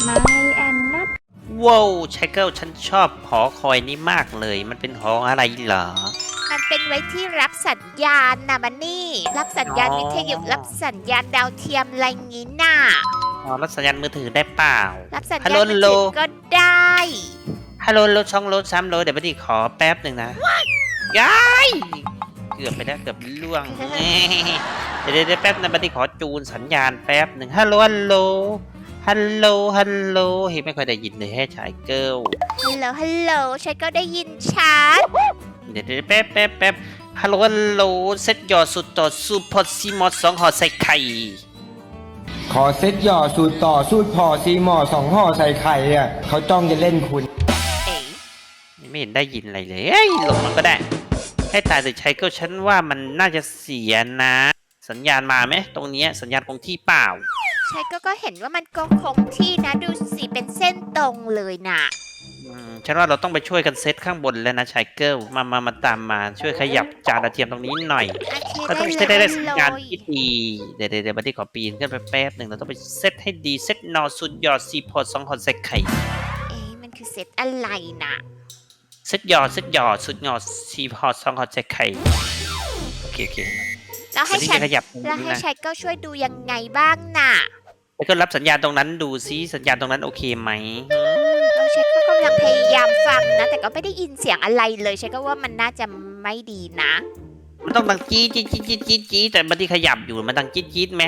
ไม่แอนนัทว้าวชายเกิลฉันชอบหอคอยนี้มากเลย มันเป็นหออะไรเหรอ มันเป็นไว้ที่รับสัญญาณนะมันนี่ รับสัญญาณอ๋อ วิทยุรับสัญญาณดาวเทียมอะไรงี้น่ะ อ๋อรับสัญญาณมือถือได้เปล่า รับสัญฮัลญาโหลณมือโลถือก็ได้ ฮัลโหลโลช่องโลสามโลเดี๋ยวบัดดี้ขอแป๊บหนึ่งนะย้ายเกือบไปแล้วเกือบล่วง เดี๋ยวเดี๋ยวเดี๋ยวแป๊บนะบัดดี้ขอจูนสัญญาณแป๊บหนึ่งฮัลโหลฮัลโหล ฮัลโหล ฮัลโหลเฮ้ยไม่ค่อยได้ยินเลยให้ชายเกิลฮัลโหล ฮัลโหล ฉันก็ได้ยินชัดเดี๋ยวเดี๋ยวแป๊บแป๊บแป๊บฮัลโหล ฮัลโหล เซ็ตยอดสุดต่อซูพอซีมอสสองห่อใส่ไข่ ขอเซ็ตหย่อสูตรต่อสูตรพอซีหมอสองห่อใส่ไข่อะเขาจ้องจะเล่นคุณ เอ๋ไม่เห็นได้ยินอะไรเลยเอ้ยหลงมันก็ได้ ให้ตายแต่ใช้ก็ฉันว่ามันน่าจะเสียนะ สัญญาณมาไหมตรงเนี้ยสัญญาณคงที่เปล่า ฉันก็ก็เห็นว่ามันก็คงที่นะดูสิเป็นเส้นตรงเลยน่ะอืมฉันว่าเราต้องไปช่วยกันเซตข้างบนแล้วนะชายเกิลมามามาตามมาช่วยขยับจานดาวเทียมตรงนี้หน่อยโอเคเราต้องได้เซตได้เลได้ยสัญญาณที่ดีเดี๋ยวเดี๋ยวเดี๋ยวบัดดี้ขอปีนขึ้นไปแป๊บหนึ่งเราต้องไปเซตให้ดีเซตนอสุดยอดซีพอร์ตสองหอใส่ไข่เอ๊ะมันคือเซตอะไรน่ะเซตยอดเซตยอดสุดยอดซีพอร์ตสองหอใส่ไข่โอเคโอเคแล้วให้บัดดี้ฉันจะขยับตรงแล้วนี้ให้นะฉันก็ช่วยดูยังไงบ้างน่ะ แล้วก็รับสัญญาณตรงนั้นดูซิสัญญาณตรงนั้นโอเคไหมเราเช็คก็กำลังพยายามฟังนะ แต่ก็ไม่ได้ยินเสียงอะไรเลยฉันก็ว่ามันน่าจะไม่ดีนะ มันต้องดังจี๊ดจี๊ดจี๊ดจี๊ดจี๊ดจี๊ดแต่บัดดี้ขยับอยู่มันดังจี๊ดจี๊ดไหม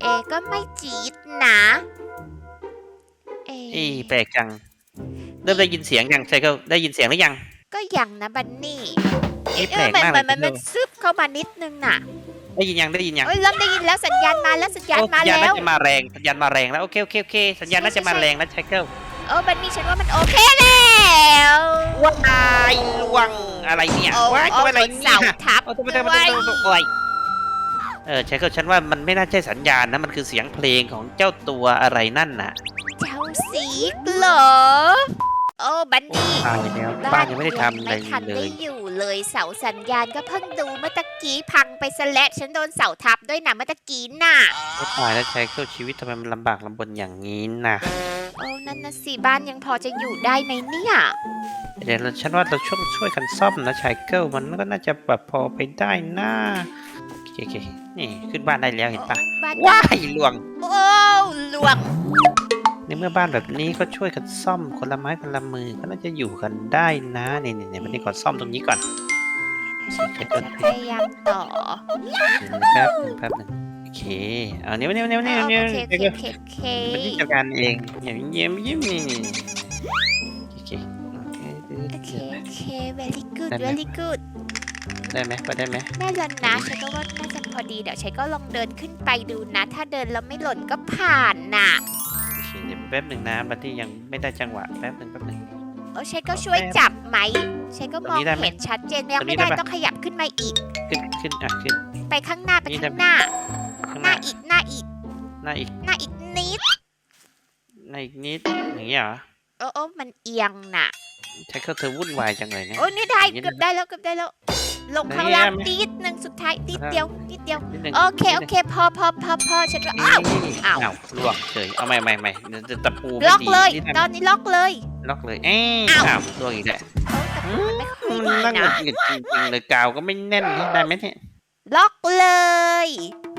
เอะก็ไม่จี๊ดนะเอะเอ้ยแปลกจังเริ่มได้ยินเสียงยังใช่ก็ได้ยินเสียงหรือยังก็ยังนะบันนี่เอ๊ะเออแปลกมันมากมันเลยมันมันซึบเข้ามานิดนึงน่ะ ได้ยินยังได้ยินยังเอ้ยเริ่มได้ยินแล้วสัญญาณมาแล้วสัญญาณโอ้มาสัญญาณแล้น่าว จะมาแรงสัญญาณมาแรงแล้วโอเคโอเคโอเคสัญญาณน่าจะมาแรงแล้วไชเกิลเออบันนี่ฉันว่ามันโอเคแล้วว้ายลวงอะไรเนี่ยโอ้ว้ายโอ้ตัวอะไรบนเนี่เสายทับโอ้ตัวด้ไม่ได้ไม่วได้ยไม่ได้โอ้ยเออไชเกิลฉันว่ามันไม่น่าใช่สัญญาณนะ มันคือเสียงเพลงของเจ้าตัวอะไรนั่นน่ะ เจ้าสีกเหรอ โอ้บันนี่ตายแล้วบ้านยังไม่ได้ทำอะไรไม่ทันเลได้ย อยู่เลยเสาสัญญาณก็เพิ่งดูเมื่อตะกี้พังไปซะแล้วฉันโดนเสาทับด้วยนะเมื่อตะกี้น่ะไม่ตายแล้วไชเกิลชีวิตทำไมมันลำบากลำบนอย่างนี้น่ะโอ้นั่นนะสิบ้านยังพอจะอยู่ได้ไหมเนี่ย เดี๋ยวเราฉันว่าเราช่วยช่วยกันซ่อมนะชายเกิลมันก็น่าจะแบบพอไปได้นะโอเคโอเคนี่ขึ้นบ้านได้แล้วเห็นปะบ้านว้ายลวงโอ้หลวง ในเมื่อบ้านแบบนี้ก็ช่วยกันซ่อมคนละไม้คนละมือก็น่าจะอยู่กันได้นะนี่นี่นี่วันนี้ก่อนซ่อมตรงนี้ก่อนฉันจะพยายามต่อแป๊บหนึงแป๊บหนึงโอเคเอาเนี้ยเนี้ยเนี้ยเนี้ยเอาเนี้ยโอเคโอเนี้ยเคโอเคโอเคมันที่จัดการเองอย่างเยี่ยมเยี่ยมนี่นี่โอเคโอเคโอเคโอเค very good ได้ไหม very good ได้ไหมพอได้ไหมแม่แล้วนะฉันก็ว่าน่าจะพอดีเดี๋ยวฉันก็ลองเดินขึ้นไปดูนะ ถ้าเดินแล้วไม่หล่นก็ผ่านน่ะโอเคเดี๋ยว แป๊บหนึ่งนะบัตตี้ยังไม่ได้จังหวะแป๊บหนึ่งแป๊บหนึ่ง โอ้ฉันก็ช่วยจับไหมฉันก็มองตรงนี้ได้ไหมเห็นชัดเจนยังตรงนี้ไม่ได้ได้ปะ ต้องขยับขึ้นมาอีก ขึ้นขึ้นอะขึ้น ไปข้างหน้าไปนี่ได้ ข้างไหมหน้า ข้างหหน้าน้าอีกหน้าอีกหน้าอีกหน้าอีกนิดหน้าอีกนิดอย่างเงี้ยเหรอโอ้โอ้มันเอียงน่ะใช้เขาเธอวุ่นวายจังเลยเนี่ย โอ้นี่ได้อย่างนี้เกือบได้แล้วเกือบได้แล้ว ลงข้างล่างไหมนิดนึงสุดท้ายนิดเดียว นิดเดียวนิดนึงโอเค โอเค พอพอพอพอฉันว่าอ้าว นี่อ้าวอ้าวลวกเฉยเอาใหม่ใหม่ใหม่เดี๋ยวจะตะปูไม่ล็อกดีเลย นี่ตอนนี้ล็อกเลย ล็อกเลยเอ้ยอ้าว อ้าวลวกอีกแล้วอ้แต่มันไม่ค่อยมันดีนั่งหงุนะดหงิดจริงๆเลยกาวก็ไม่แน่นได้ไหมเนี่ยล็อกเลย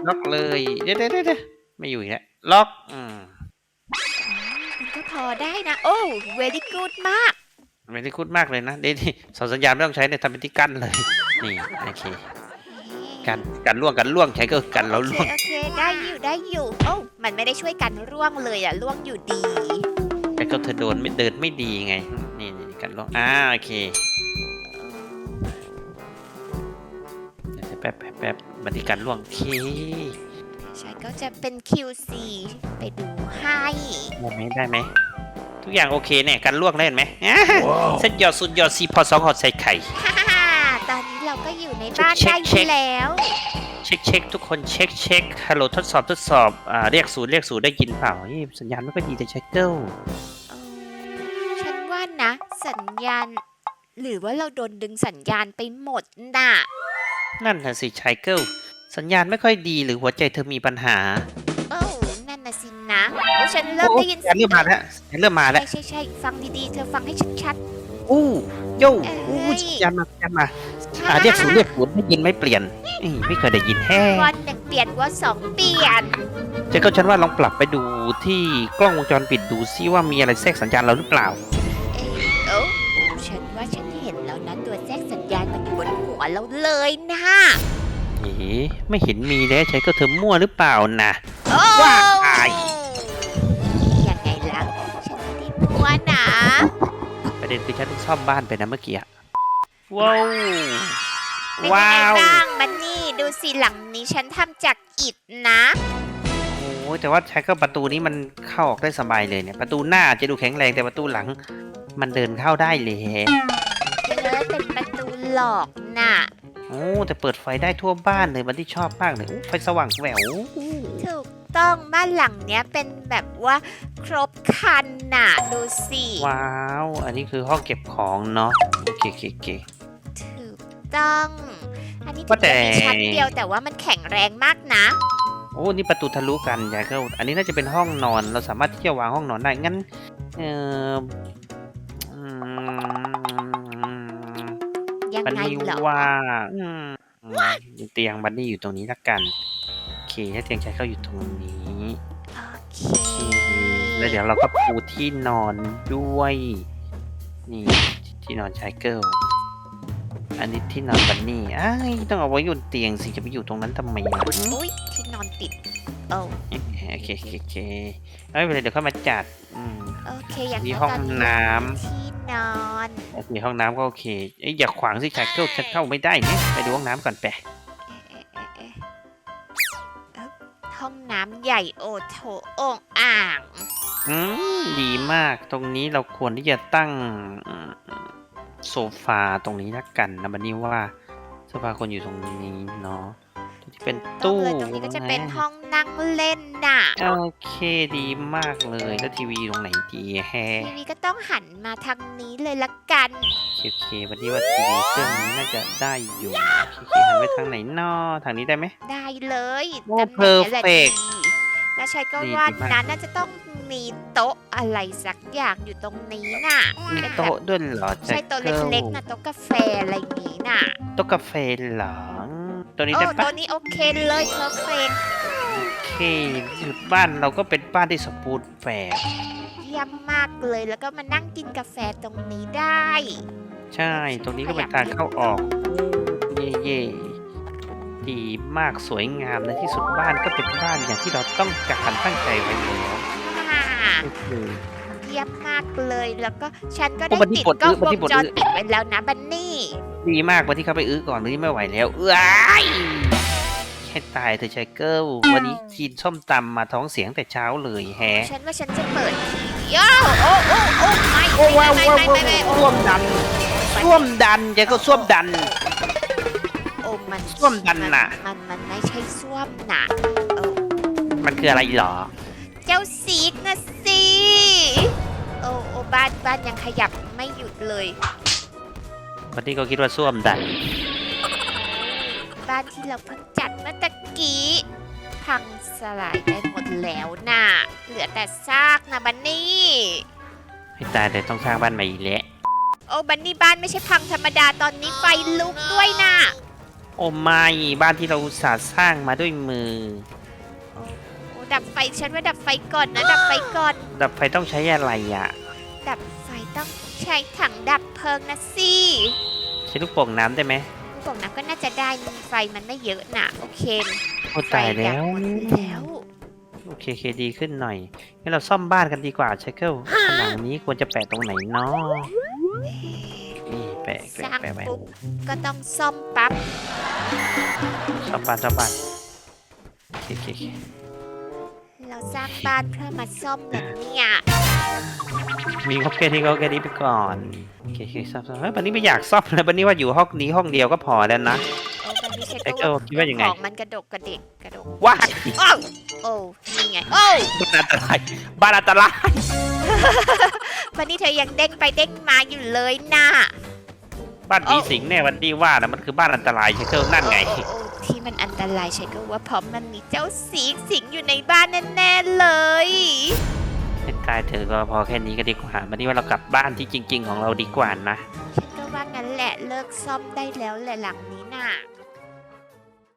ล็อกเลยเดี๋ยวเดี๋ยวเดี๋ยวไม่อยู่อีกแล้วล็อกอืมมันก็พอได้นะ โอ้ very good มาก ไม่ได้คุ้นมากเลยนะเดี๋ยวนี่เสาสัญญาณไม่ต้องใช้เนี่ยทำเป็นที่กั้นเลย นี่โอเคกันกันล่วงกันล่วงใช้ก็กันแล้วโอเคล่วงโอเคได้อยู่ได้อยู่โอ้มันไม่ได้ช่วยกันร่วงเลยอะร่วงอยู่ดีใช้ก็เธอโดนไม่เดินไม่ดีไง นี่นี่กันล่วงอ่าโอเคเดี๋ยวแป๊บแป๊บแป๊บบันทีกันล่วงโอเคใช่ก็จะเป็น QC ไปดูให้ได้ไหมได้ไหม ทุกอย่างโอเคเนี่ยกันล่วงแล้วเห็นไหมอ่าเซ็ตยอดสุดยอดซีพอสองหอดใส่ไข่ ฮ่าฮ่าฮ่าตอนนี้เราก็อยู่ในบ้านเช็ได้คเช็ค แล้ว เช็คเช็คทุกคนเช็คเช็คฮัลโหลทดสอบทดสอบอ่าเรียกศูนย์เรียกศูนย์ได้ยินเปล่าเฮ้ยสัญญาณไม่ค่อยดีแต่เช็คเกิลเออฉันว่านะ สัญญาณ หรือว่าเราโดนดึงสัญญาณไปหมดน่ะ นั่นน่ะสิชายเกิลสัญญาณไม่ค่อยดีหรือหัวใจเธอมีปัญหา ฉันเริ่มได้ยินโอ้เริ่มมาแล้วเริ่มมาแล้วใช่ใช่ใช่ฟังดีๆ เธอฟังให้ชัด อู้โย่เอ้ยอู้ยันมายันมาๆอ่าเรียกศูนย์เรียกศูนย์ไม่ยินไม่เปลี่ยนเอ้ยไม่เคยได้ยินแฮ่วันหนึ่งเปลี่ยนว่าสองเปลี่ยน เจ๊ก็ฉันว่าลองปรับไปดูที่กล้องวงจรปิดดูซิว่ามีอะไรแทรกสัญญาณเราหรือเปล่า เอ้ยเอ้าฉันว่าฉันเห็นแล้วนะตัวแทรกสัญญาณมันอยู่บนหัวเราเลยนะเอ๋ไม่เห็นมีเลยใช้ก็เธอมั่วหรือเปล่านะ โอ้ว่าไงยั ไม่ได้พัวนะประเด็นคือฉันเพิ่งซ่อมบ้านไปนะเมื่อกี้อะว้าวเป็นว้ายังไงวบ้างมันนี่ดูสิหลังนี้ฉันทำจากอิฐนะ โอ้ยแต่ว่าใช้ก็ประตูนี้มันเข้าออกได้สบายเลยเนี่ยประตูหน้าจะดูแข็งแรงแต่ประตูหลัง มันเดินเข้าได้เลยเออเป็นประตูหลอกน่ะ โอ้แต่เปิดไฟได้ทั่วบ้านเลยมันที่ชอบมากเลยโอ้ไฟสว่างแหวว ถูก ต้องบ้านหลังเนี้ยเป็นแบบว่าครบครันน่ะดูสิว้าว อันนี้คือห้องเก็บของเนาะโอเคโอเคโอเค ถูกต้อง อันนี้ถึว่างแต่ จะมีชั้นเดียวแต่ว่ามันแข็งแรงมากนะ โอ้นี่ประตูทะลุกันยายก็อันนี้น่าจะเป็นห้องนอน เราสามารถที่จะวางห้องนอนได้งั้นเอออืมยังบันไงนี่เหรอว่าอืมเตียงบันนี่อยู่ตรงนี้ละกันโอ เคถ้าเตียงชายเข้าอยู่ตรงนี้ โอเคแล้วเดี๋ยวเราก็ปูที่นอนด้วย นี่ที่นอนชายเกิลอันนี้ที่นอนบันนี่อ้ายต้องเอาไว้อยู่บนเตียงสิจะไปอยู่ตรงนั้นทำไมล่ะอุ้ยที่นอนติดโอ้โอเคโอเคโอเคไม่เป็นไรเดี๋ยวเข้ามาจัดอืม โอเคอย่างมีน้อยห้องตอนนี้น้ที่นอน โอเคห้องน้ำก็โอเคเอ้ยอย่าขวางสิชายเกิลฉันเข้าไม่ได้เนี่ยไปดูห้องน้ำก่อนไป ห้องน้ำใหญ่โอโถองอ่าง อืมดีมากตรงนี้เราควรที่จะตั้งโซฟาตรงนี้ละกันนะบันนี่ว่าโซฟาควรอยู่ตรงนี้เนาะ ที่เป็นต้องตู้เลยตรงนี้ก็จะเป็นห้องนั่งเล่นน่ะ โอเคดีมากเลยแล้วทีวีตรงไหนดีแฮะทีวีก็ต้องหันมาทางนี้เลยละกันโอเควันนี้ว่าทีวีเครื่องนี้น่าจะได้อยู่โอเคหันไปทางไหนนอทางนี้ได้ไหมได้เลยโอ้ตำแหน่งนี้แหละ perfect ดีแล้วชัยก็ดีว่าดีมากนั้นน่าจะต้องมีโต๊ะอะไรสักอย่างอยู่ตรงนี้น่ะมีเป็นแบบโต๊ะด้วยเหรอใช่โต๊ะเล็กๆน่ะโต๊ะกาแฟอะไรอย่างนี้น่ะโต๊ะกาแฟเหรอ ตัวนี้โอ้ได้ปะโต๊ะนี้โอเคเลยเพอร์เฟกโอเคที่บ้านเราก็เป็นบ้านที่สมบูรณ์แบบเยี่ยมมากเลยแล้วก็มานั่งกินกาแฟตรงนี้ได้ ใช่ ตรงนี้ก็เป็นทางเข้าออก เย่เย่ดีมากสวยงามในที่สุดบ้านก็เป็นบ้านอย่างที่เราต้องการตั้งใจไว้แล้วค่ะโอเค เยี่ยมมากเลยแล้วก็ฉันก็โอ้ได้บันนี่ติดปลดกล้องบันวนี่งปลดจรปิดไว้แล้วนะบันนี่ ดีมากวันที่เขาไปอื้อก่อนวันนี้ไม่ไหวแล้วเอ้ยแค่ตายเธอชายเกิลวันนี้ทีนส้มตำมาท้องเสียงแต่เช้าเลยแฮะฉันว่าฉันจะเปิดทีวีโอ้โอ้โอ้โอ้ไม่โอ้ว้าวไม่ว้าวไม่ไม่ไม่โอ้ส้วมดันส้วมดันจะก็ส้วมดันโอ้มันส้วมดันน่ะ มันมันไม่ใช่ส้วมน่ะโอ้มันคืออะไรหรอ เจ้าซีกนะสิโอ้โอ้บ้านบ้านยังขยับไม่หยุดเลย วันนี้ก็คิดว่าส้วมดันบ้านที่เราเพิ่งจัดเมื่อตะกี้พังสลายไปหมดแล้วน่ะ เหลือแต่ซากนะบันนี่ ให้ตายแต่ต้องสร้างบ้านใหม่อีกแล้วโอ้บันนี่บ้านไม่ใช่พังธรรมดาตอนนี้ไฟลุกด้วยน่ะ โอ้ไม่บ้านที่เราอุตส่าห์สร้างมาด้วยมือ โอ้ดับไฟฉันว่าดับไฟก่อนนะ ดับไฟก่อน ดับไฟต้องใช้อะไรอะ ดับไฟต้องใช้ถังดับเพลิงนะสิ ใช้ลูกโป่งน้ำได้ไหมลูกโป่งน้ำก็น่าจะได้ไฟมันไม่เยอะน่ะ โอเคโอ้ตายแล้วไฟดับหมดแล้วโอเคโอเคดีขึ้นหน่อยงั้นเราซ่อมบ้านกันดีกว่าเชคเกิลผนังนี้ควรจะแปะตรงไหนเนาะนี่แปะสร้าแปะงแปะไว้ปุ๊บก็ต้องซ่อมปั๊บซ่อมบ้านซ่อมบ้านโอเคโอเคโอเคเราสร้างบ้านเพื่อมาซ่อมแบบเนี้ย มีงบแค่นี้ก็แค่นี้ไปก่อนโอเคโอเคซ่อมซ่อมเฮ้ยวันนี้ไม่อยากซ่อมเลยวันนี้ว่าอยู่ห้องนี้ห้องเดียวก็พอแล้วนะโอ้บันนี่ใช้ไอ้ก็เจ้าคิดว่ายังไง ของมันกระดกกระเดกกระดกว้ายโอ้โอ้นี่ไงโอ้บ้านอันตรายบ้านอันตรายวันนี้เธอยังเด้งไปเด้งมาอยู่เลยน่ะบ้านผีสิงแน่วันนี้ว่านะมันคือบ้านอันตรายเชคเกิลนั่นไงโอ้โอ้ที่มันอันตรายใช่ก็ว่าเพราะมันมีเจ้าสีสิงอยู่ในบ้านแน่ๆเลย ตายเธอก็พอแค่นี้ก็ดีกว่าบันนี้ว่าเรากลับบ้านที่จริง ๆ ของเราดีกว่านะ ฉันก็ว่างั้นแหละเลิกซ่อมได้แล้วแหละหลังนี้น่ะ